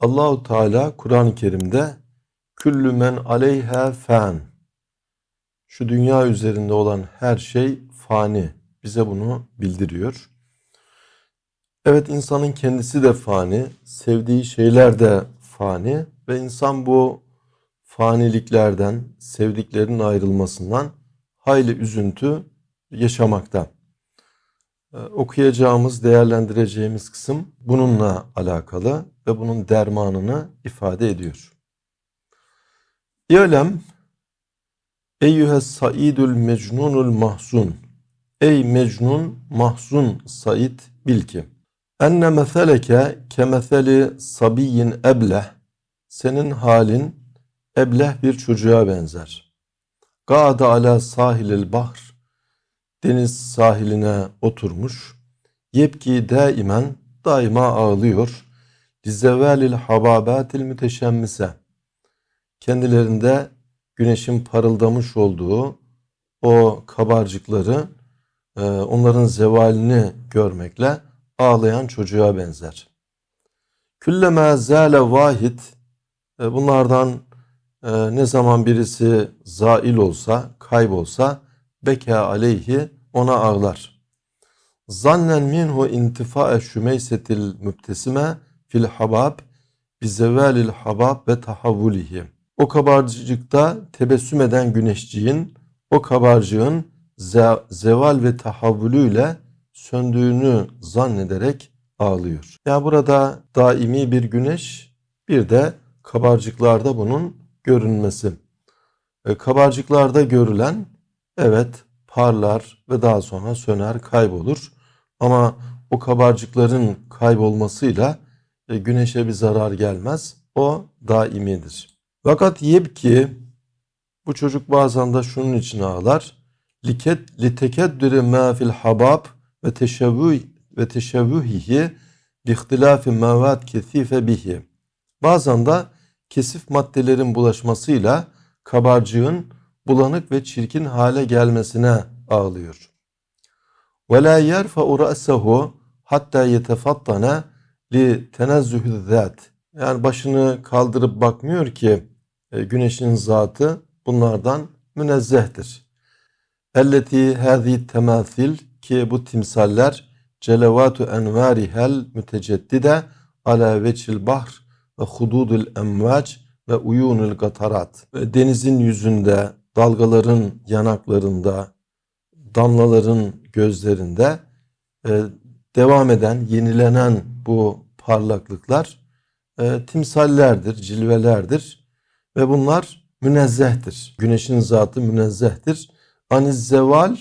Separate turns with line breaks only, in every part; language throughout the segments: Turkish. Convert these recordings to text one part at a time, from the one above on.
Allahu Teala Kur'an-ı Kerim'de küllü men aleyha fan şu dünya üzerinde olan her şey fani bize bunu bildiriyor. Evet insanın kendisi de fani, sevdiği şeyler de fani ve insan bu faniliklerden, sevdiklerinin ayrılmasından hayli üzüntü yaşamakta. Ee, okuyacağımız, değerlendireceğimiz kısım bununla alakalı ve bunun dermanını ifade ediyor. İ'lem Eyyühes saidül mecnunul mahzun Ey mecnun, mahzun said bil ki enne meseleke kemeseli sabiyyin ebleh senin halin ebleh bir çocuğa benzer. Gâde ala sahilil bahr deniz sahiline oturmuş. Yepki daimen daima ağlıyor. Lizevalil hababatil müteşemmise kendilerinde güneşin parıldamış olduğu o kabarcıkları e, onların zevalini görmekle ağlayan çocuğa benzer. Külleme zâle vahid e, bunlardan e, ne zaman birisi zail olsa, kaybolsa beka aleyhi ona ağlar. Zannen minhu intifae şümeysetil mübtesime fil habab bi zevalil habab ve tahavvulihi. O kabarcıkta tebessüm eden güneşciğin o kabarcığın ze- zeval ve tahavvülüyle söndüğünü zannederek ağlıyor. Ya burada daimi bir güneş bir de kabarcıklarda bunun görünmesi. E, kabarcıklarda görülen evet parlar ve daha sonra söner kaybolur. Ama o kabarcıkların kaybolmasıyla e, güneşe bir zarar gelmez. O daimidir. Fakat yebki bu çocuk bazen de şunun için ağlar. Liket litekeddüre ma fil habab ve teşevvü ve teşevvühihi bi ihtilafi mevat kesife bihi. Bazen de kesif maddelerin bulaşmasıyla kabarcığın bulanık ve çirkin hale gelmesine ağlıyor. Yerfa'u ra'sehu hatta yetefattana li tenezzühü zat. Yani başını kaldırıp bakmıyor ki e, güneşin zatı bunlardan münezzehtir. Elleti hâzi temâthil ki bu timsaller celevatu envarihel müteceddide ala veçil bahr ve hududul emvac ve uyunul gatarat. Denizin yüzünde, dalgaların yanaklarında, damlaların gözlerinde e, devam eden, yenilenen bu parlaklıklar e, timsallerdir, cilvelerdir ve bunlar münezzehtir. Güneşin zatı münezzehtir. Aniz zeval,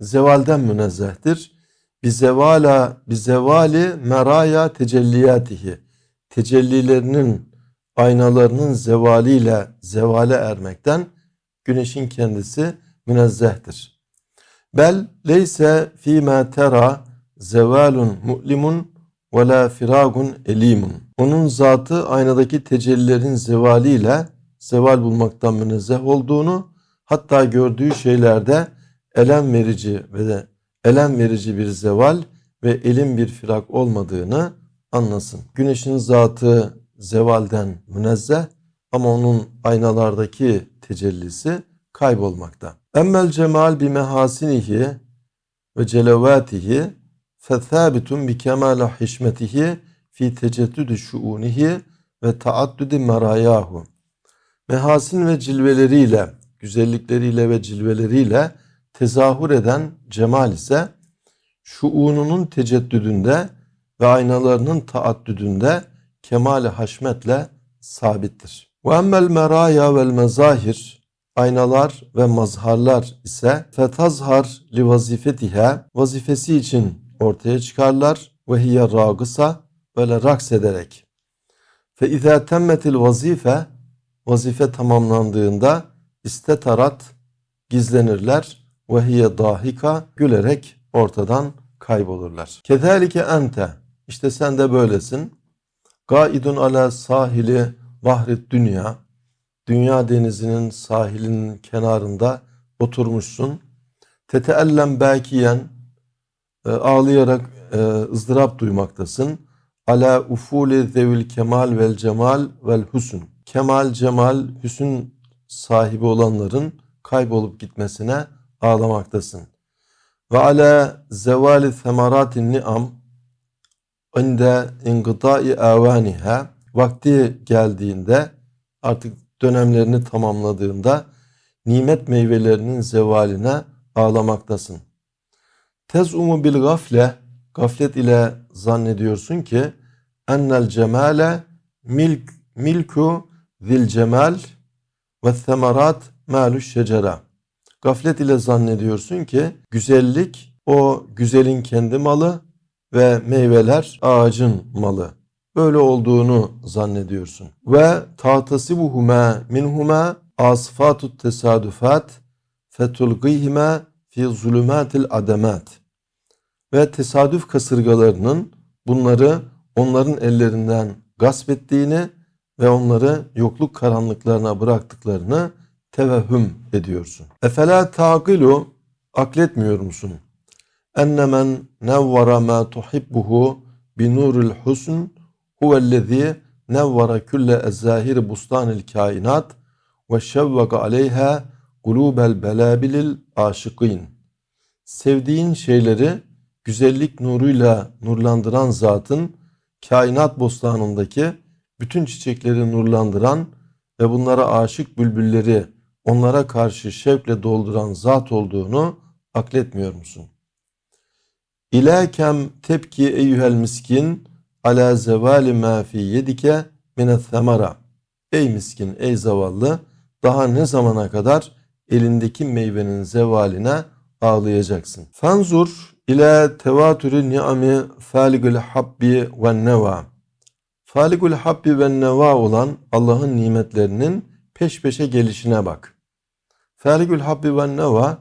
zevalden münezzehtir. Bi zevala, bi zevali meraya tecelliyatihi. Tecellilerinin, aynalarının zevaliyle zevale ermekten güneşin kendisi münezzehtir. Bel leyse fîmâ tera zevalun mu'limun ve la firagun elimun. Onun zatı aynadaki tecellilerin zevaliyle zeval bulmaktan münezzeh olduğunu hatta gördüğü şeylerde elem verici ve de elem verici bir zeval ve elin bir firak olmadığını anlasın. Güneşin zatı zevalden münezzeh ama onun aynalardaki tecellisi kaybolmakta. Emmel cemal bi mehasinihi ve celevatihi fethabitun bi kemala hişmetihi fi teceddüdü şuunihi ve taaddüdü merayahu. Mehasin ve cilveleriyle, güzellikleriyle ve cilveleriyle tezahür eden cemal ise şuununun teceddüdünde ve aynalarının taaddüdünde kemali haşmetle sabittir. Ve emmel meraya vel mezahir aynalar ve mazharlar ise fetazhar li vazifetiha vazifesi için ortaya çıkarlar ve hiye ragısa böyle raks ederek. Fe izâ temmetil vazife vazife tamamlandığında istetarat gizlenirler ve hiye dahika gülerek ortadan kaybolurlar. Kezalike ente işte sen de böylesin. Gaidun ala sahili vahret dünya dünya denizinin sahilinin kenarında oturmuşsun. Teteellem belkiyen e, ağlayarak e, ızdırap duymaktasın. ala ufuli zevil kemal vel cemal vel husn. Kemal, cemal, hüsn sahibi olanların kaybolup gitmesine ağlamaktasın. Ve ala zevali semaratin ni'am inde ingıdai avaniha vakti geldiğinde artık dönemlerini tamamladığında nimet meyvelerinin zevaline ağlamaktasın. Tezumu bil gafle gaflet ile zannediyorsun ki ennel cemale milk milku zil cemal ve semerat malu şecera. Gaflet ile zannediyorsun ki güzellik o güzelin kendi malı ve meyveler ağacın malı. Böyle olduğunu zannediyorsun. Ve tatasibuhuma minhuma asfatut tesadüfat fetulgihime fi zulümatil ademat. Ve tesadüf kasırgalarının bunları onların ellerinden gasp ettiğini ve onları yokluk karanlıklarına bıraktıklarını tevehhüm ediyorsun. Efela taqilu akletmiyor musun? Ennemen nevvara ma tuhibbuhu bi nuril husn huvellezî nevvara külle ezzahiri bustanil kainat ve şevvaka aleyha kulubel belabilil aşıkîn. Sevdiğin şeyleri güzellik nuruyla nurlandıran zatın kainat bostanındaki bütün çiçekleri nurlandıran ve bunlara aşık bülbülleri onlara karşı şevkle dolduran zat olduğunu akletmiyor musun? İlakem tepki eyyuhel miskin ala zevali ma fi yedike minet semara. Ey miskin, ey zavallı, daha ne zamana kadar elindeki meyvenin zevaline ağlayacaksın. Fanzur ila tevatürü ni'ami faligül habbi ve neva. Faligül habbi ve neva olan Allah'ın nimetlerinin peş peşe gelişine bak. Faligül habbi ve neva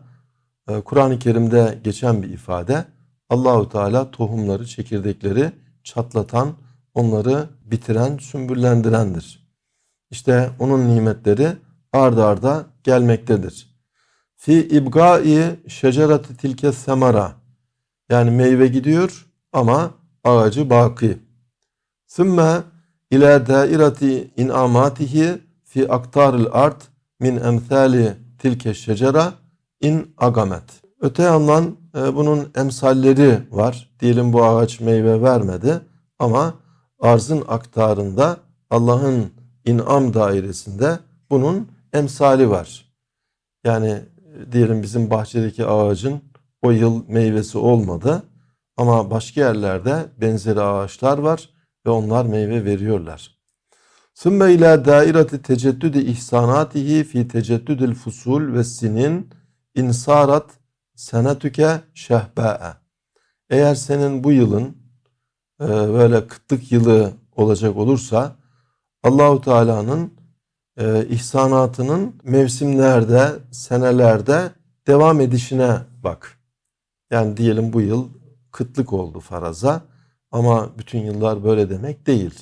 e, Kur'an-ı Kerim'de geçen bir ifade. Allahu Teala tohumları, çekirdekleri çatlatan, onları bitiren, sümbüllendirendir. İşte onun nimetleri ard arda gelmektedir. Fi ibgai şecerati tilke semara yani meyve gidiyor ama ağacı baki. Sümme ila dairati inamatihi fi aktaril art min emsali tilke şecera in agamet. Öte yandan e, bunun emsalleri var. Diyelim bu ağaç meyve vermedi ama arzın aktarında Allah'ın inam dairesinde bunun emsali var. Yani e, diyelim bizim bahçedeki ağacın o yıl meyvesi olmadı ama başka yerlerde benzeri ağaçlar var ve onlar meyve veriyorlar. Sümme ila daireti teceddüdi ihsanatihi fi teceddüdil fusul ve sinin insarat senetüke şehbâe. Eğer senin bu yılın e, böyle kıtlık yılı olacak olursa Allahu Teala'nın e, ihsanatının mevsimlerde, senelerde devam edişine bak. Yani diyelim bu yıl kıtlık oldu faraza ama bütün yıllar böyle demek değil.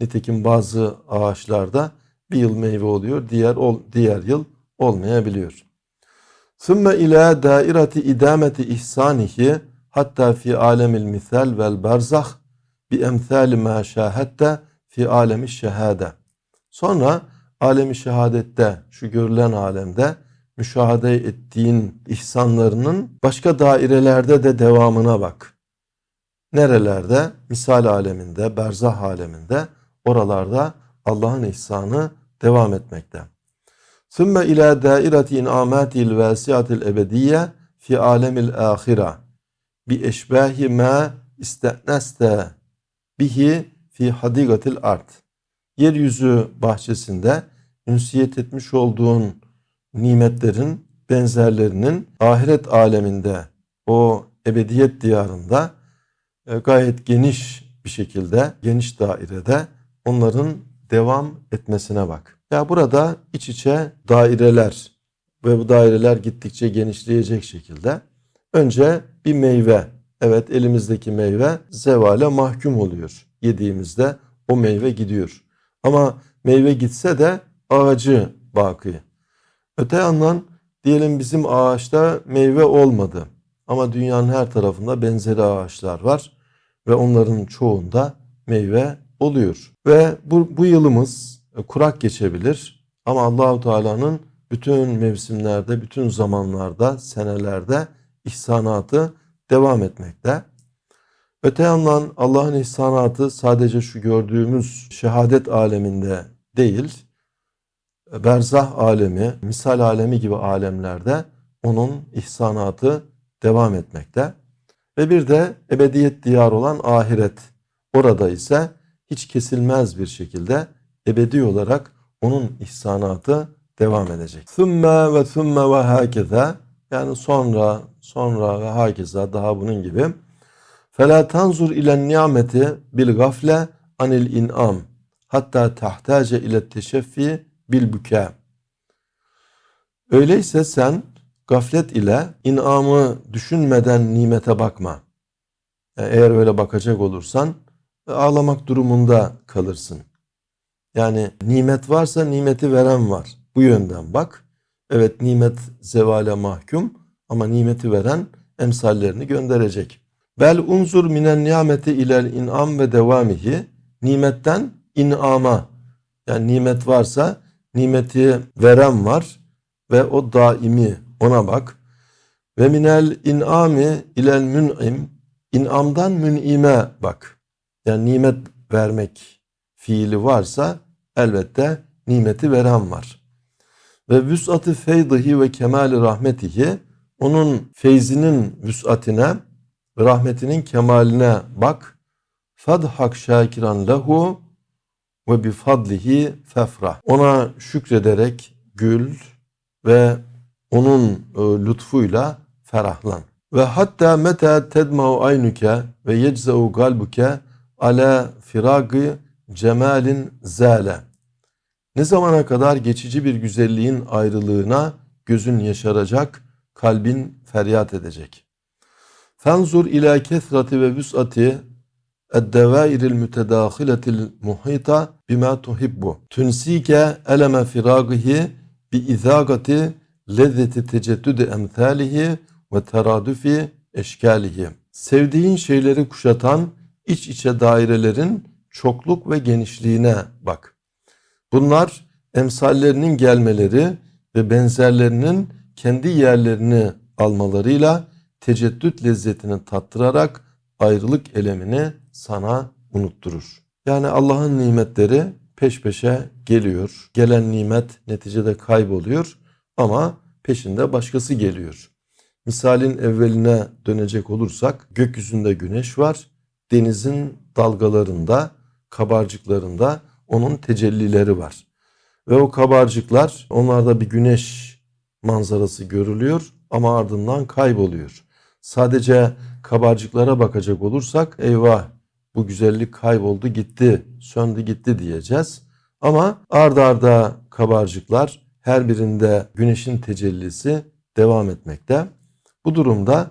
Nitekim bazı ağaçlarda bir yıl meyve oluyor, diğer ol, diğer yıl olmayabiliyor. Sümme ila daireti idameti ihsanihi hatta fi alemil misal vel berzah bi emsali ma şahette fi alemi şehade. Sonra alemi şehadette şu görülen alemde müşahede ettiğin ihsanlarının başka dairelerde de devamına bak. Nerelerde? Misal aleminde, berzah aleminde, oralarda Allah'ın ihsanı devam etmekte. Sümme ila daireti inamatil vasiatil ebediyye fi alemil ahira bi eşbahi ma isteneste bihi fi hadigatil art. Yeryüzü bahçesinde ünsiyet etmiş olduğun nimetlerin benzerlerinin ahiret aleminde o ebediyet diyarında e, gayet geniş bir şekilde geniş dairede onların devam etmesine bak. Ya burada iç içe daireler ve bu daireler gittikçe genişleyecek şekilde önce bir meyve evet elimizdeki meyve zevale mahkum oluyor. Yediğimizde o meyve gidiyor. Ama meyve gitse de ağacı baki. Öte yandan diyelim bizim ağaçta meyve olmadı. Ama dünyanın her tarafında benzeri ağaçlar var ve onların çoğunda meyve oluyor. Ve bu, bu yılımız kurak geçebilir ama Allahu Teala'nın bütün mevsimlerde, bütün zamanlarda, senelerde ihsanatı devam etmekte. Öte yandan Allah'ın ihsanatı sadece şu gördüğümüz şehadet aleminde değil, berzah alemi, misal alemi gibi alemlerde onun ihsanatı devam etmekte. Ve bir de ebediyet diyar olan ahiret. Orada ise hiç kesilmez bir şekilde ebedi olarak onun ihsanatı devam edecek. Sümme ve sümme ve hakeza yani sonra sonra ve hakeza daha bunun gibi. Fela tanzur ile nimeti bil gafle anil in'am hatta tahtace ile teşeffi bil büke. Öyleyse sen gaflet ile inamı düşünmeden nimete bakma. E, eğer öyle bakacak olursan ağlamak durumunda kalırsın. Yani nimet varsa nimeti veren var. Bu yönden bak. Evet nimet zevale mahkum ama nimeti veren emsallerini gönderecek. Bel unzur minen nimeti ilel in'am ve devamihi nimetten in'ama yani nimet varsa nimeti veren var ve o daimi ona bak. Ve minel in'ami ilel mün'im in'amdan mün'ime bak. Yani nimet vermek fiili varsa elbette nimeti veren var. Ve vüs'atı feydihi ve kemali rahmetihi onun feyzinin vüs'atine rahmetinin kemaline bak. Fadhak şakiran lehu ve bi fadlihi fefrah. Ona şükrederek gül ve onun e, lütfuyla ferahlan. Ve hatta meta tedma'u aynuke ve yecza'u galbuke ala firagı cemalin zâle. Ne zamana kadar geçici bir güzelliğin ayrılığına gözün yaşaracak, kalbin feryat edecek. Fenzur ila kesrati ve vüs'ati eddevairil mütedâhiletil muhita bima tuhibbu. Tünsike eleme firagihi bi izagati lezzeti teceddüdü emthalihi ve teradüfi eşkalihi. Sevdiğin şeyleri kuşatan iç içe dairelerin çokluk ve genişliğine bak. Bunlar emsallerinin gelmeleri ve benzerlerinin kendi yerlerini almalarıyla teceddüt lezzetini tattırarak ayrılık elemini sana unutturur. Yani Allah'ın nimetleri peş peşe geliyor. Gelen nimet neticede kayboluyor ama peşinde başkası geliyor. Misalin evveline dönecek olursak gökyüzünde güneş var. Denizin dalgalarında, kabarcıklarında onun tecellileri var. Ve o kabarcıklar onlarda bir güneş manzarası görülüyor ama ardından kayboluyor. Sadece kabarcıklara bakacak olursak eyvah bu güzellik kayboldu gitti, söndü gitti diyeceğiz. Ama ard arda kabarcıklar her birinde güneşin tecellisi devam etmekte. Bu durumda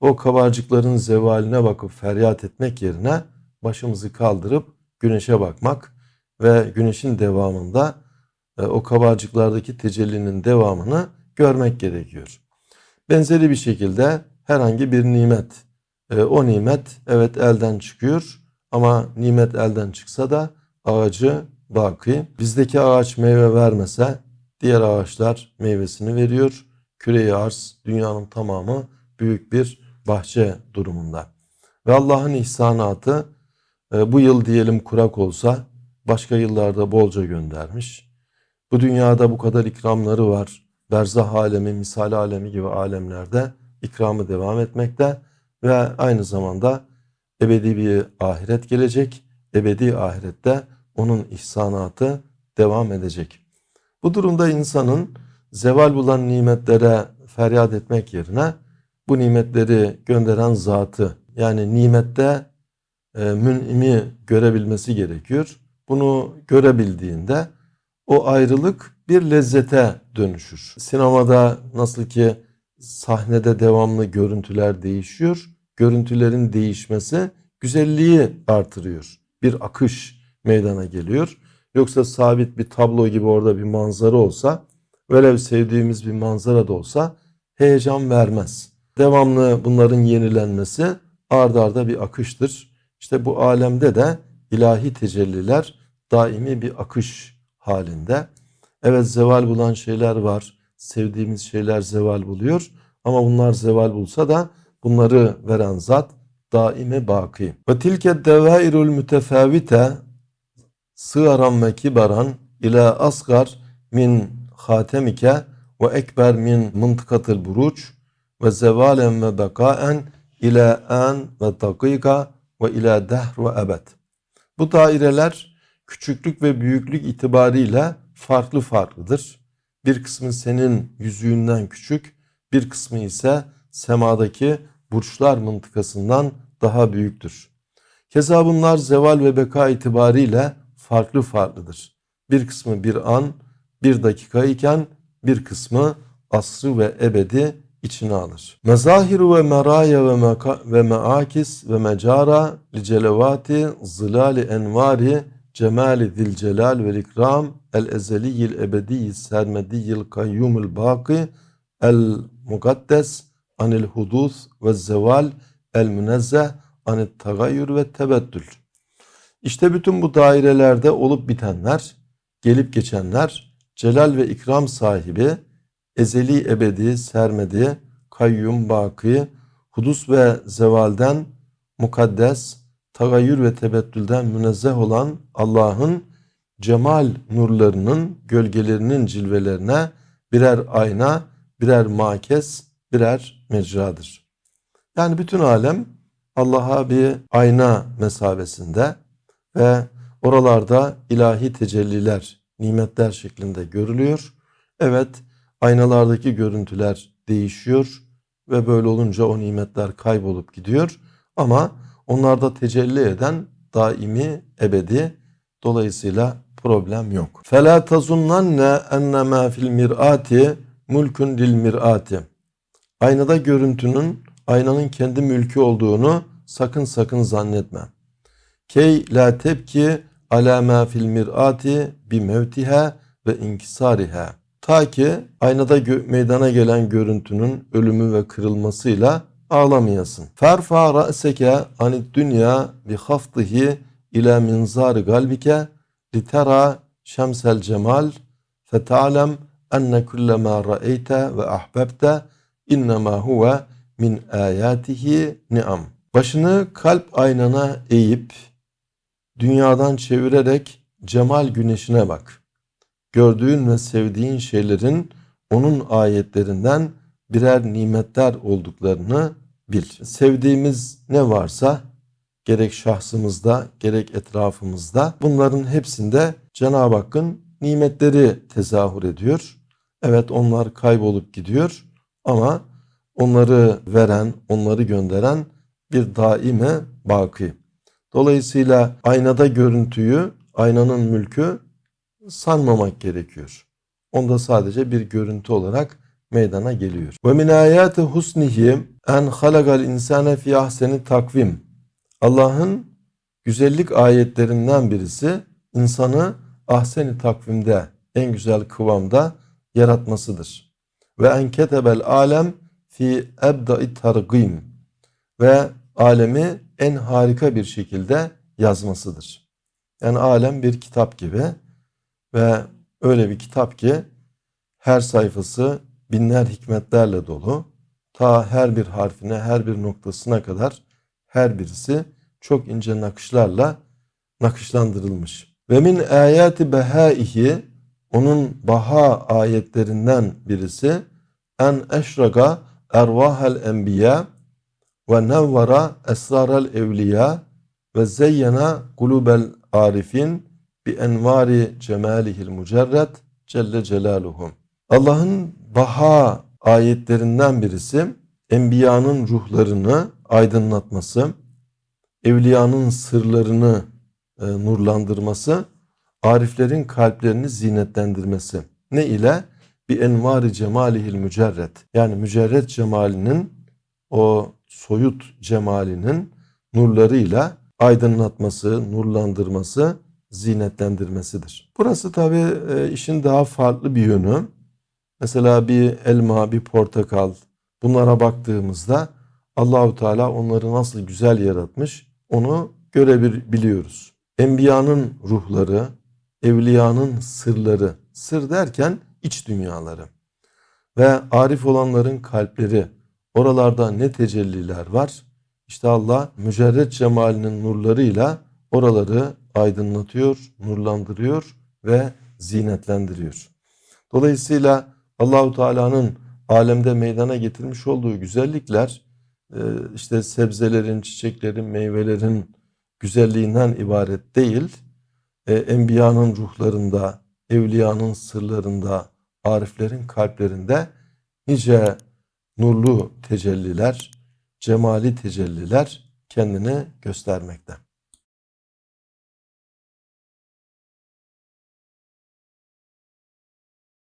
o kabarcıkların zevaline bakıp feryat etmek yerine başımızı kaldırıp güneşe bakmak ve güneşin devamında e, o kabarcıklardaki tecellinin devamını görmek gerekiyor. Benzeri bir şekilde herhangi bir nimet, e, o nimet evet elden çıkıyor ama nimet elden çıksa da ağacı baki. Bizdeki ağaç meyve vermese diğer ağaçlar meyvesini veriyor. Küre-i arz dünyanın tamamı büyük bir bahçe durumunda. Ve Allah'ın ihsanatı bu yıl diyelim kurak olsa başka yıllarda bolca göndermiş. Bu dünyada bu kadar ikramları var. Berzah alemi, misal alemi gibi alemlerde ikramı devam etmekte ve aynı zamanda ebedi bir ahiret gelecek. Ebedi ahirette onun ihsanatı devam edecek. Bu durumda insanın zeval bulan nimetlere feryat etmek yerine bu nimetleri gönderen zatı yani nimette münimi görebilmesi gerekiyor. Bunu görebildiğinde o ayrılık bir lezzete dönüşür. Sinemada nasıl ki sahnede devamlı görüntüler değişiyor. Görüntülerin değişmesi güzelliği artırıyor. Bir akış meydana geliyor. Yoksa sabit bir tablo gibi orada bir manzara olsa, velev sevdiğimiz bir manzara da olsa heyecan vermez. Devamlı bunların yenilenmesi ard arda bir akıştır. İşte bu alemde de ilahi tecelliler daimi bir akış halinde. Evet zeval bulan şeyler var. Sevdiğimiz şeyler zeval buluyor. Ama bunlar zeval bulsa da bunları veren zat daimi baki. Ve tilke devairul mütefavite sığaran ve kibaran ila asgar min hatemike ve ekber min mıntıkatıl buruç ve zevalen ve bekaen ila an ve dakika ve ila dehr ve ebed. Bu daireler küçüklük ve büyüklük itibariyle farklı farklıdır. Bir kısmı senin yüzüğünden küçük, bir kısmı ise semadaki burçlar mıntıkasından daha büyüktür. Keza bunlar zeval ve beka itibariyle farklı farklıdır. Bir kısmı bir an, bir dakika iken bir kısmı asrı ve ebedi içine alır. Mezahiru ve meraya ve, meka, ve meakis ve mecara li celevati zilali envari cemali zil celal vel ikram el ezeliyil ebediyyi sermediyyil kayyumul baki el mukaddes anil hudus ve zeval el münezzeh anit tagayyür ve tebettül. İşte bütün bu dairelerde olup bitenler, gelip geçenler, celal ve ikram sahibi, ezeli ebedi, sermedi, kayyum, baki, hudus ve zevalden mukaddes, tagayyür ve tebettülden münezzeh olan Allah'ın cemal nurlarının gölgelerinin cilvelerine birer ayna, birer makes, birer mecradır. Yani bütün alem Allah'a bir ayna mesabesinde ve oralarda ilahi tecelliler, nimetler şeklinde görülüyor. Evet, aynalardaki görüntüler değişiyor ve böyle olunca o nimetler kaybolup gidiyor. Ama onlarda tecelli eden daimi, ebedi, dolayısıyla problem yok. فَلَا تَظُنَّنَّ اَنَّمَا fil mir'ati mulkun lil mir'ati. Aynada görüntünün aynanın kendi mülkü olduğunu sakın sakın zannetme. Key la tepki ala ma fil mir'ati bi mevtiha ve inkisariha. Ta ki aynada meydana gelen görüntünün ölümü ve kırılmasıyla ağlamayasın. Ferfa ra'seke anid dünya bi haftihi ila minzar galbike litera şemsel cemal feta'lem enne kullema ra'eyte ve ahbebte innema huve min ayatihi ni'am. Başını kalp aynana eğip dünyadan çevirerek cemal güneşine bak. Gördüğün ve sevdiğin şeylerin onun ayetlerinden birer nimetler olduklarını bil. Sevdiğimiz ne varsa gerek şahsımızda gerek etrafımızda bunların hepsinde Cenab-ı Hakk'ın nimetleri tezahür ediyor. Evet onlar kaybolup gidiyor ama onları veren, onları gönderen bir daime baki. Dolayısıyla aynada görüntüyü, aynanın mülkü sanmamak gerekiyor. Onda sadece bir görüntü olarak meydana geliyor. Ve min ayati husnihi en halagal insane fi ahseni takvim. Allah'ın güzellik ayetlerinden birisi insanı ahseni takvimde en güzel kıvamda yaratmasıdır. Ve en ketebel alem fi ebda'i targim ve alemi en harika bir şekilde yazmasıdır. Yani alem bir kitap gibi ve öyle bir kitap ki her sayfası binler hikmetlerle dolu. Ta her bir harfine, her bir noktasına kadar her birisi çok ince nakışlarla nakışlandırılmış. Ve min ayati behaihi onun baha ayetlerinden birisi en eşraga ervahel enbiya ve nevvara esrarel evliya ve zeyyena kulubel arifin bi envari cemalihil mücerred celle celaluhum. Allah'ın baha ayetlerinden birisi enbiyanın ruhlarını aydınlatması, evliyanın sırlarını e, nurlandırması, ariflerin kalplerini zinetlendirmesi. Ne ile? Bir envari cemalihil mücerret. Yani mücerret cemalinin o soyut cemalinin nurlarıyla aydınlatması, nurlandırması, zinetlendirmesidir. Burası tabi e, işin daha farklı bir yönü. Mesela bir elma, bir portakal bunlara baktığımızda Allahu Teala onları nasıl güzel yaratmış onu görebiliyoruz. Enbiyanın ruhları, evliyanın sırları, sır derken iç dünyaları ve arif olanların kalpleri, oralarda ne tecelliler var? İşte Allah mücerret cemalinin nurlarıyla oraları aydınlatıyor, nurlandırıyor ve zinetlendiriyor. Dolayısıyla Allahu Teala'nın alemde meydana getirmiş olduğu güzellikler e, işte sebzelerin, çiçeklerin, meyvelerin güzelliğinden ibaret değil. E, Enbiyanın ruhlarında, evliyanın sırlarında, ariflerin kalplerinde nice nurlu tecelliler, cemali tecelliler kendini göstermekte.